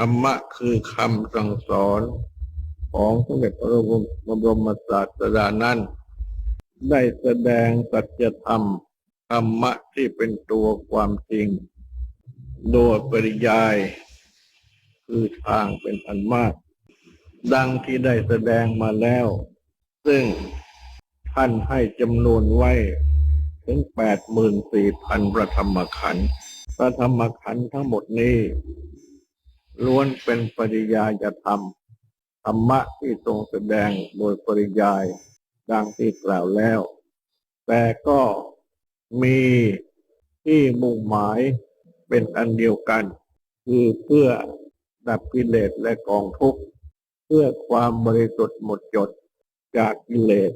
ธรรมะคือคำสั่งสอนของสมเด็จพระบรมศาสดานั้น ได้แสดงสัจธรรมธรรมะที่เป็นตัวความจริง โดยปริยาย คือทางเป็นอันมาก ดังที่ได้แสดงมาแล้ว ซึ่งท่านให้จำนวนไว้ ถึงแปดหมื่นสี่พันพระธรรมขันธ์พระธรรมขันธ์ทั้งหมดนี้ ล้วนเป็นปริยายธรรมธรรมะที่ทรงแสดงโดยปริยายดังที่กล่าวแล้ว แต่ก็มีที่มุ่งหมายเป็นอันเดียวกัน คือเพื่อดับกิเลสและกองทุกข์เพื่อความบริสุทธิ์หมดจดจากกิเลส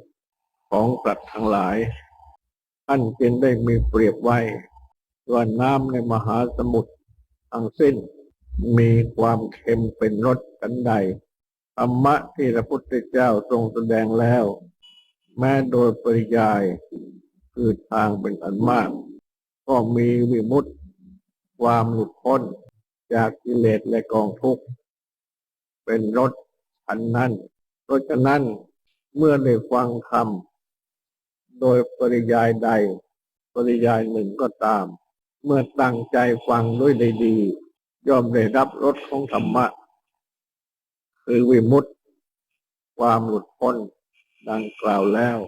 ของสัตว์ทั้งหลายท่านจึงได้มีเปรียบไว้ว่าน้ำในมหาสมุทรทั้งสิ้น มีความเค็มเป็นรสกันใดธรรมะที่พระพุทธเจ้าทรงแสดงแล้ว แม้โดยปริยายคือทางเป็นอันมาก ก็มีวิมุตติ ความหลุดพ้นจากกิเลสและกองทุกข์เป็นรถอันนั้นเพราะฉะนั้นเมื่อได้ฟังธรรมโดยปริยายใด ปริยายหนึ่งก็ตาม เมื่อตั้งใจฟังด้วยด้ดี ย่อมได้รับรสของธรรมะ คือวิมุตติ ความหลุดพ้นดังกล่าวแล้ว